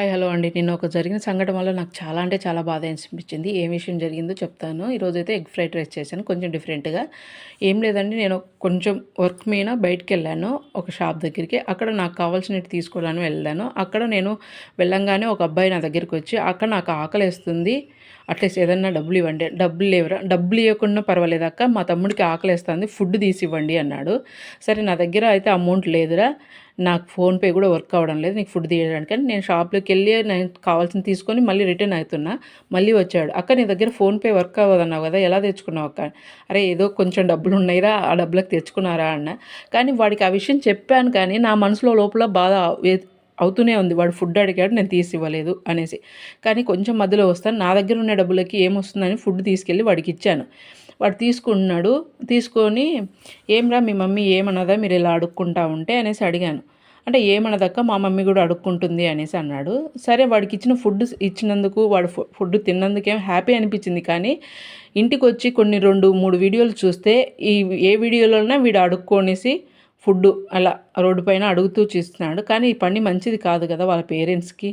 Hi hello అండి. నిన్న ఒక జరిగిన సంఘటన వల్ల నాకు చాలా అంటే చాలా బాధ అనిపించింది. ఏ విషయం జరిగిందో చెప్తాను. ఈరోజైతే ఎగ్ ఫ్రైడ్ రైస్ చేశాను కొంచెం డిఫరెంట్గా. ఏం లేదండి నేను కొంచెం వర్క్ మీద బయటికి వెళ్ళాను ఒక షాప్ దగ్గరికి. అక్కడ నాకు కావాల్సినవి తీసుకోవడానికి వెళ్ళాను. అక్కడ నేను వెళ్ళంగానే ఒక అబ్బాయి నా దగ్గరికి వచ్చి అక్కడ నాకు ఆకలి వేస్తుంది. అట్లీస్ట్ ఏదన్నా డబ్బులు ఇవ్వండి. డబ్బులు లేవరా డబ్బులు ఇవ్వకుండా పర్వాలేదు అక్క మా తమ్ముడికి ఆకలి వేస్తుంది ఫుడ్ తీసి ఇవ్వండి అన్నాడు. సరే నా దగ్గర అయితే అమౌంట్ లేదురా. నాకు ఫోన్పే కూడా వర్క్ అవ్వడం లేదు నీకు ఫుడ్ తీయడానికి అని. నేను షాప్లోకి వెళ్ళి నేను కావాల్సింది తీసుకొని మళ్ళీ రిటర్న్ అవుతున్నా మళ్ళీ వచ్చాడు. అక్క నీ దగ్గర ఫోన్పే వర్క్ అవ్వదన్నావు కదా ఎలా తెచ్చుకున్నావు అక్క? అరే ఏదో కొంచెం డబ్బులు ఉన్నాయిరా ఆ డబ్బులకు తెచ్చుకున్నారా? అన్న. కానీ వాడికి ఆ విషయం చెప్పాను కానీ నా మనసులో లోపల బాధ అవుతూనే ఉంది. వాడు ఫుడ్ అడిగాడు నేను తీసి ఇవ్వలేదు అనేసి. కానీ కొంచెం మధ్యలో వస్తాను. నా దగ్గర ఉన్న డబ్బులకి ఏమొస్తుందని ఫుడ్ తీసుకెళ్ళి వాడికి ఇచ్చాను. వాడు తీసుకున్నాడు తీసుకొని ఏంరా మీ మమ్మీ ఏమన్నదా మీరు ఇలా అడుక్కుంటా ఉంటే అనేసి అడిగాను. అంటే ఏమన్నదక్క మా మమ్మీ కూడా అడుక్కుంటుంది అనేసి అన్నాడు. సరే వాడికి ఇచ్చిన ఫుడ్ ఇచ్చినందుకు వాడు ఫుడ్ తిన్నందుకేం హ్యాపీ అనిపించింది. కానీ ఇంటికి వచ్చి కొన్ని రెండు మూడు వీడియోలు చూస్తే ఈ ఏ వీడియోలోనే వీడు అడుక్కొనేసి ఫుడ్ అలా రోడ్డు పైన అడుగుతూ చూస్తున్నాడు. కానీ ఈ పని మంచిది కాదు కదా వాళ్ళ పేరెంట్స్కి.